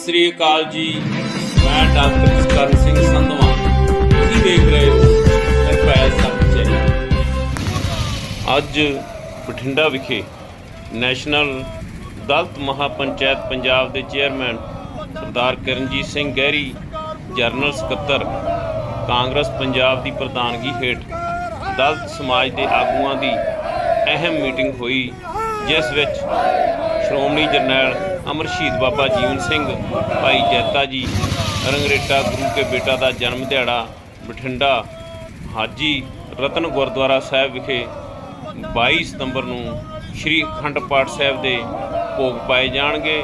ਸਤਿ ਸ੍ਰੀ ਅਕਾਲ ਜੀ। ਮੈਂ ਡਾਕਟਰ ਕਰਨ ਸਿੰਘ ਸੰਧਵਾ। ਤੁਸੀਂ ਦੇਖ ਰਹੇ ਹੋ ਨਿਰਭੈ ਸੱਚੇ ਅੱਜ ਬਠਿੰਡਾ ਵਿਖੇ ਨੈਸ਼ਨਲ ਦਲਿਤ ਮਹਾਪੰਚਾਇਤ ਪੰਜਾਬ ਦੇ ਚੇਅਰਮੈਨ ਸਰਦਾਰ ਕਰਨਜੀਤ ਸਿੰਘ ਗਹਿਰੀ, ਜਨਰਲ ਸਕੱਤਰ, ਕਾਂਗਰਸ ਪੰਜਾਬ ਦੀ ਪ੍ਰਧਾਨਗੀ ਹੇਠ ਦਲਤ ਸਮਾਜ ਦੇ ਆਗੂਆਂ ਦੀ ਅਹਿਮ ਮੀਟਿੰਗ ਹੋਈ, ਜਿਸ ਵਿੱਚ ਸ਼੍ਰੋਮਣੀ ਜਰਨੈਲ ਅਮਰ ਸ਼ਹੀਦ ਬਾਬਾ ਜੀਵਨ ਸਿੰਘ, ਭਾਈ ਜੈਤਾ ਜੀ, ਰੰਗਰੇਟਾ ਗੁਰੂ ਕੇ ਬੇਟਾ ਦਾ ਜਨਮ ਦਿਹਾੜਾ, ਬਠਿੰਡਾ, ਹਾਜੀ ਰਤਨ ਗੁਰਦੁਆਰਾ ਸਾਹਿਬ ਵਿਖੇ 22 ਸਤੰਬਰ ਨੂੰ ਸ੍ਰੀ ਅਖੰਡ ਪਾਠ ਸਾਹਿਬ ਦੇ ਭੋਗ ਪਾਏ ਜਾਣਗੇ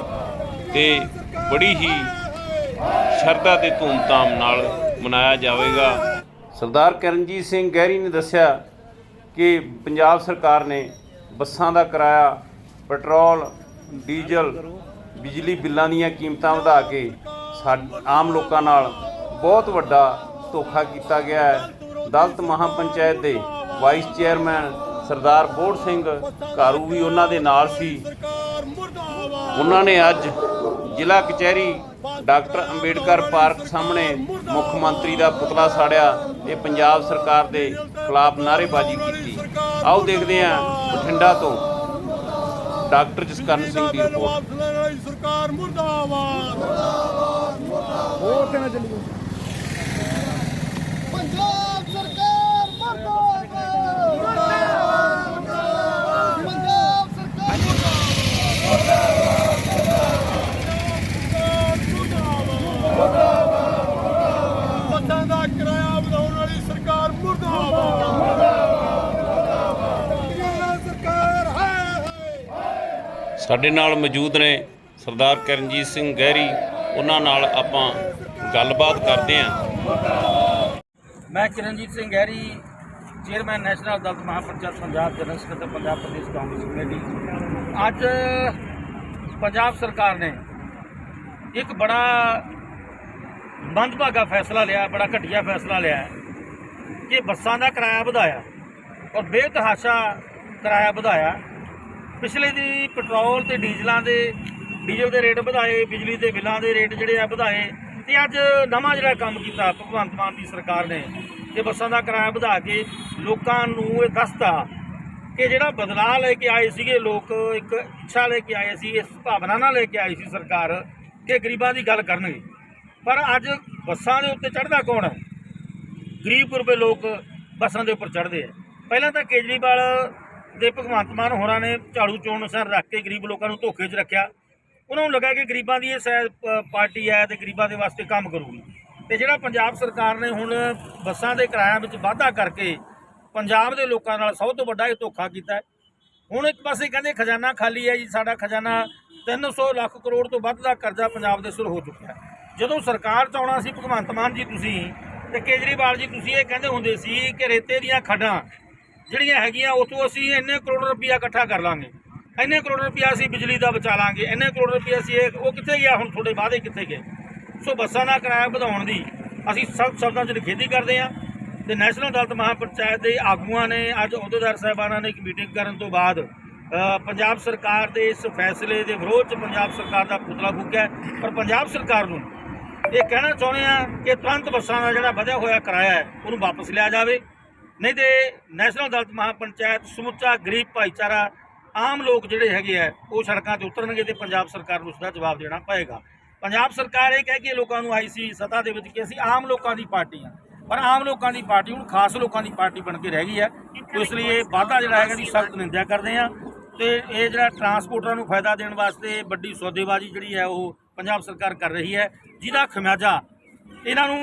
ਤੇ ਬੜੀ ਹੀ ਸ਼ਰਧਾ ਤੇ ਧੂਮਧਾਮ ਨਾਲ ਮਨਾਇਆ ਜਾਵੇਗਾ। ਸਰਦਾਰ ਕਰਨਜੀਤ ਸਿੰਘ ਗਹਿਰੀ ਨੇ ਦੱਸਿਆ ਕਿ ਪੰਜਾਬ ਸਰਕਾਰ ਨੇ ਬੱਸਾਂ ਦਾ ਕਿਰਾਇਆ, ਪੈਟਰੋਲ, ਡੀਜ਼ਲ ਬਿਜਲੀ ਬਿੱਲਾਂ ਦੀਆਂ ਕੀਮਤਾਂ ਵਧਾ ਕੇ ਸਾ- ਆਮ ਲੋਕਾਂ ਨਾਲ ਬਹੁਤ ਵੱਡਾ ਧੋਖਾ ਕੀਤਾ ਗਿਆ ਹੈ। ਦਲਿਤ ਮਹਾਪੰਚਾਇਤ ਦੇ ਵਾਈਸ ਚੇਅਰਮੈਨ ਸਰਦਾਰ ਬੋੜ ਸਿੰਘ ਘਾਰੂ ਵੀ ਉਹਨਾਂ ਦੇ ਨਾਲ ਸੀ। ਉਹਨਾਂ ਨੇ ਅੱਜ ਜ਼ਿਲ੍ਹਾ ਕਚਹਿਰੀ ਡਾਕਟਰ ਅੰਬੇਡਕਰ ਪਾਰਕ ਸਾਹਮਣੇ ਮੁੱਖ ਮੰਤਰੀ ਦਾ ਪੁਤਲਾ ਸਾੜਿਆ। ਤੇ ਪੰਜਾਬ ਸਰਕਾਰ ਦੇ ਖਿਲਾਫ ਨਾਅਰੇਬਾਜ਼ੀ ਕੀਤੀ। ਆਓ ਦੇਖਦੇ ਹਾਂ ਬਠਿੰਡਾ ਤੋਂ ਡਾਕਟਰ ਜਸਕਰਨ ਸਿੰਘ ਦੀ ਰਿਪੋਰਟ। ਸਰਕਾਰ ਮੁਰਦਾਬਾਦ। ਹੋਰ ਤੇ ਨਾ ਚੱਲੀਏ ਪੰਜਾਬ ਸਰਕਾਰ ਮਰਦਾਬਾਦ ਪੰਜਾਬ ਸਰਕਾਰ ਬੱਸਾਂ ਦਾ ਕਿਰਾਇਆ ਵਧਾਉਣ ਵਾਲੀ ਸਰਕਾਰ ਮੁਰਦਾਬਾਦ ਮੁਰਦਾਬਾਦ ਸਰਕਾਰ ਹੈ ਹੈ ਸਾਡੇ ਨਾਲ ਮੌਜੂਦ ਨੇ ਸਰਦਾਰ ਕਰਨਜੀਤ ਸਿੰਘ ਗਹਿਰੀ। ਉਹਨਾਂ ਨਾਲ ਆਪਾਂ ਗੱਲਬਾਤ ਕਰਦੇ ਹਾਂ। ਮੈਂ Kiranjeet Singh Gehri, chairman national Dalit Mahapanchayat Punjab general ਸਕੱਤਰ, ਪੰਜਾਬ ਪ੍ਰਦੇਸ਼ ਕਾਂਗਰਸ ਕਮੇਟੀ। ਅੱਜ ਪੰਜਾਬ ਸਰਕਾਰ ਨੇ ਇੱਕ ਬੜਾ ਮੰਦਭਾਗਾ ਫੈਸਲਾ ਲਿਆ, ਬੜਾ ਘਟੀਆ ਫੈਸਲਾ ਲਿਆ ਕਿ ਬੱਸਾਂ ਦਾ ਕਿਰਾਇਆ ਵਧਾਇਆ ਔਰ ਬੇਤਹਾਸ਼ਾ ਕਿਰਾਇਆ ਵਧਾਇਆ। ਪਿਛਲੇ ਦੀ ਪੈਟਰੋਲ ਤੇ ਡੀਜ਼ਲਾਂ ਦੇ, ਡੀਜ਼ਲ ਦੇ ਰੇਟ ਵਧਾਏ, ਬਿਜਲੀ ਦੇ ਬਿੱਲਾਂ ਦੇ ਰੇਟ ਜਿਹੜੇ ਆ ਵਧਾਏ, ਤੇ ਅੱਜ ਨਵਾਂ ਜਿਹੜਾ ਕੰਮ ਕੀਤਾ ਭਗਵੰਤ ਮਾਨ ਦੀ ਸਰਕਾਰ ਨੇ ਕਿ ਬੱਸਾਂ ਦਾ ਕਿਰਾਇਆ ਵਧਾ ਕੇ ਲੋਕਾਂ ਨੂੰ ਇਹ ਦੱਸਤਾ ਕਿ ਜਿਹੜਾ ਬਦਲਾਅ ਲੈ ਕੇ ਆਏ ਸੀਗੇ, ਲੋਕ ਇੱਕ ਇੱਛਾ ਲੈ ਕੇ ਆਏ ਸੀ, ਇਸ ਭਾਵਨਾ ਨਾਲ ਲੈ ਕੇ ਆਈ ਸੀ ਸਰਕਾਰ ਕਿ ਗਰੀਬਾਂ ਦੀ ਗੱਲ ਕਰਨਗੇ। ਪਰ ਅੱਜ ਬੱਸਾਂ ਦੇ ਉੱਤੇ ਚੜ੍ਹਦਾ ਕੌਣ ਹੈ? ਗਰੀਬ ਗੁਰਬੇ ਲੋਕ ਬੱਸਾਂ ਦੇ ਉੱਪਰ ਚੜ੍ਹਦੇ ਆ। ਪਹਿਲਾਂ ਤਾਂ ਕੇਜਰੀਵਾਲ ਦੇ ਭਗਵੰਤ ਮਾਨ ਹੋਰਾਂ ਨੇ ਝਾੜੂ ਚੋਣ ਅਨੁਸਾਰ ਰੱਖ ਕੇ ਗਰੀਬ ਲੋਕਾਂ ਨੂੰ ਧੋਖੇ 'ਚ ਰੱਖਿਆ। ਉਹਨਾਂ ਨੂੰ ਲੱਗਾ ਕਿ ਗਰੀਬਾਂ ਦੀ ਇਹ ਸੈ ਪਾਰਟੀ ਹੈ ਤੇ ਗਰੀਬਾਂ ਦੇ ਵਾਸਤੇ ਕੰਮ ਕਰੂਗੀ। ਤੇ ਜਿਹੜਾ ਪੰਜਾਬ ਸਰਕਾਰ ਨੇ ਹੁਣ ਬੱਸਾਂ ਦੇ ਕਿਰਾਇਆਂ ਵਿੱਚ ਵਾਧਾ ਕਰਕੇ ਪੰਜਾਬ ਦੇ ਲੋਕਾਂ ਨਾਲ ਸਭ ਤੋਂ ਵੱਡਾ ਇਹ ਧੋਖਾ ਕੀਤਾ ਹੁਣ ਇੱਕ ਪਾਸੇ ਕਹਿੰਦੇ ਖਜ਼ਾਨਾ ਖਾਲੀ ਹੈ ਜੀ, ਸਾਡਾ ਖਜ਼ਾਨਾ 300 ਲੱਖ ਕਰੋੜ ਤੋਂ ਵੱਧ ਦਾ ਕਰਜ਼ਾ ਪੰਜਾਬ ਦੇ ਸਿਰ ਹੋ ਚੁੱਕਿਆ ਜਦੋਂ ਸਰਕਾਰ ਚ ਆਉਣਾ ਸੀ, ਭਗਵੰਤ ਮਾਨ ਜੀ ਤੁਸੀਂ ਤੇ ਕੇਜਰੀਵਾਲ ਜੀ ਤੁਸੀਂ ਇਹ ਕਹਿੰਦੇ ਹੁੰਦੇ ਸੀ ਕਿ ਰੇਤੇ ਦੀਆਂ ਖੱਡਾਂ ਜਿਹੜੀਆਂ ਹੈਗੀਆਂ ਉਥੋਂ ਅਸੀਂ ਇੰਨੇ ਕਰੋੜ ਰੁਪਇਆ ਇਕੱਠਾ ਕਰ ਲਾਂਗੇ। ਇੰਨੇ ਕਰੋੜ ਰੁਪਇਆ ਅਸੀਂ ਬਿਜਲੀ ਦਾ ਬਚਾ ਲਾਂਗੇ ਇੰਨੇ ਕਰੋੜ ਰੁਪਈਆ ਅਸੀਂ ਇਹ ਉਹ ਕਿੱਥੇ ਗਿਆ ਹੁਣ ਤੁਹਾਡੇ ਵਾਅਦੇ ਕਿੱਥੇ ਗਏ? ਸੋ ਬੱਸਾਂ ਦਾ ਕਿਰਾਇਆ ਵਧਾਉਣ ਦੀ ਅਸੀਂ ਸਭ ਸ਼ਬਦਾਂ 'ਚ ਨਿਖੇਧੀ ਕਰਦੇ ਹਾਂ ਤੇ ਨੈਸ਼ਨਲ ਦਲਿਤ ਮਹਾਪੰਚਾਇਤ ਦੇ ਆਗੂਆਂ ਨੇ ਅੱਜ ਅਹੁਦੇਦਾਰ ਸਾਹਿਬਾਨਾਂ ਨੇ ਇੱਕ ਮੀਟਿੰਗ ਕਰਨ ਤੋਂ ਬਾਅਦ ਅ, ਪੰਜਾਬ ਸਰਕਾਰ ਦੇ ਇਸ ਫੈਸਲੇ ਦੇ ਵਿਰੋਧ 'ਚ ਪੰਜਾਬ ਸਰਕਾਰ ਦਾ ਪੁਤਲਾ ਫੂਕਿਆ ਹੈ। ਪਰ ਪੰਜਾਬ ਸਰਕਾਰ ਨੂੰ ਇਹ ਕਹਿਣਾ ਚਾਹੁੰਦੇ ਆ ਕਿ ਤੁਰੰਤ ਬੱਸਾਂ ਦਾ ਜਿਹੜਾ ਵਧਿਆ ਹੋਇਆ ਕਿਰਾਇਆ ਹੈ ਉਹਨੂੰ ਵਾਪਸ ਲਿਆ ਜਾਵੇ। ਨਹੀਂ ਤੇ ਨੈਸ਼ਨਲ ਦਲਿਤ ਮਹਾਪੰਚਾਇਤ ਸਮੁੱਚਾ ਗਰੀਬ ਭਾਈਚਾਰਾ ਆਮ ਲੋਕ ਜਿਹੜੇ ਹੈਗੇ ਆ, ਉਹ ਸੜਕਾਂ ਤੇ ਉਤਰਨਗੇ ਤੇ ਪੰਜਾਬ ਸਰਕਾਰ ਨੂੰ ਉਸ ਦਾ ਜਵਾਬ ਦੇਣਾ ਪਏਗਾ। ਪੰਜਾਬ ਸਰਕਾਰ ਇਹ ਕਹਿ ਕੇ ਲੋਕਾਂ ਨੂੰ ਆਈ ਸੀ ਸੱਤਾ ਦੇ ਵਿੱਚ ਕਿ ਅਸੀਂ ਆਮ ਲੋਕਾਂ ਦੀ ਪਾਰਟੀ ਆ। ਪਰ ਆਮ ਲੋਕਾਂ ਦੀ ਪਾਰਟੀ ਹੁਣ ਖਾਸ ਲੋਕਾਂ ਦੀ ਪਾਰਟੀ ਬਣ ਕੇ ਰਹਿ ਗਈ ਹੈ ਇਸ ਲਈ ਇਹ ਵਾਅਦਾ ਜਿਹੜਾ ਹੈਗਾ ਦੀ ਸਖਤ ਨਿੰਦਿਆ ਕਰਦੇ ਆ। ਤੇ ਇਹ ਜਿਹੜਾ ਟਰਾਂਸਪੋਰਟਰਾਂ ਨੂੰ ਫਾਇਦਾ ਦੇਣ ਵਾਸਤੇ ਵੱਡੀ ਸੌਦੇਬਾਜ਼ੀ ਜਿਹੜੀ ਹੈ, ਉਹ ਪੰਜਾਬ ਸਰਕਾਰ ਕਰ ਰਹੀ ਹੈ। ਜਿਹਦਾ ਖਮਿਆਜਾ ਇਹਨਾਂ ਨੂੰ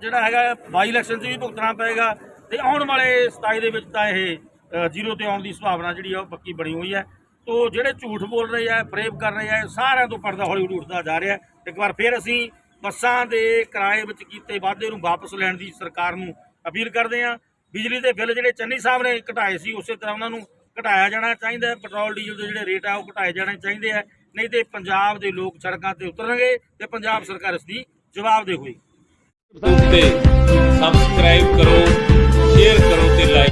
ਜਿਹੜਾ ਹੈਗਾ ਬਾਈ ਇਲੈਕਸ਼ਨ 'ਚ ਵੀ ਭੁਗਤਣਾ ਪਏਗਾ। ਤੇ ਆਉਣ ਵਾਲੇ 27 ਦੇ ਵਿੱਚ ਤਾਂ ਇਹ ਜ਼ੀਰੋ ਤੇ ਆਉਣ ਦੀ ਸੰਭਾਵਨਾ ਜਿਹੜੀ ਆ ਉਹ ਪੱਕੀ ਬਣੀ ਹੋਈ ਹੈ। ਤੋ ਜਿਹੜੇ ਝੂਠ ਬੋਲ ਰਹੇ ਆ ਫਰੇਬ ਕਰ ਰਹੇ ਆ ਸਾਰਿਆਂ ਤੋਂ ਪਰਦਾ ਹੌਲੀ ਹੌਲੀ ਉੱਠਦਾ ਜਾ ਰਿਹਾ ਇੱਕ ਵਾਰ ਫਿਰ ਅਸੀਂ ਬੱਸਾਂ ਦੇ ਕਿਰਾਏ ਵਿੱਚ ਕੀਤੇ ਵਾਧੇ ਨੂੰ ਵਾਪਸ ਲੈਣ ਦੀ ਸਰਕਾਰ ਨੂੰ ਅਪੀਲ ਕਰਦੇ ਹਾਂ। ਬਿਜਲੀ ਦੇ ਬਿੱਲ ਜਿਹੜੇ ਚੰਨੀ ਸਾਹਿਬ ਨੇ ਘਟਾਏ ਸੀ, ਉਸੇ ਤਰ੍ਹਾਂ ਉਹਨਾਂ ਨੂੰ ਘਟਾਇਆ ਜਾਣਾ ਚਾਹੀਦਾ ਹੈ। ਪੈਟਰੋਲ, ਡੀਜ਼ਲ ਦੇ ਜਿਹੜੇ ਰੇਟ ਆ, ਉਹ ਘਟਾਏ ਜਾਣੇ ਚਾਹੀਦੇ ਆ। ਨਹੀਂ ਤੇ ਪੰਜਾਬ ਦੇ ਲੋਕ ਸੜਕਾਂ ਤੇ ਉਤਰਨਗੇ ਤੇ ਪੰਜਾਬ ਸਰਕਾਰ ਇਸ ਦੀ ਜਵਾਬਦੇਹ ਹੋਏਗੀ। ਸਬਸਕ੍ਰਾਈਬ ਕਰੋ। ਸ਼ੇਅਰ ਕਰੋ ਤੇ ਲਾਈਕ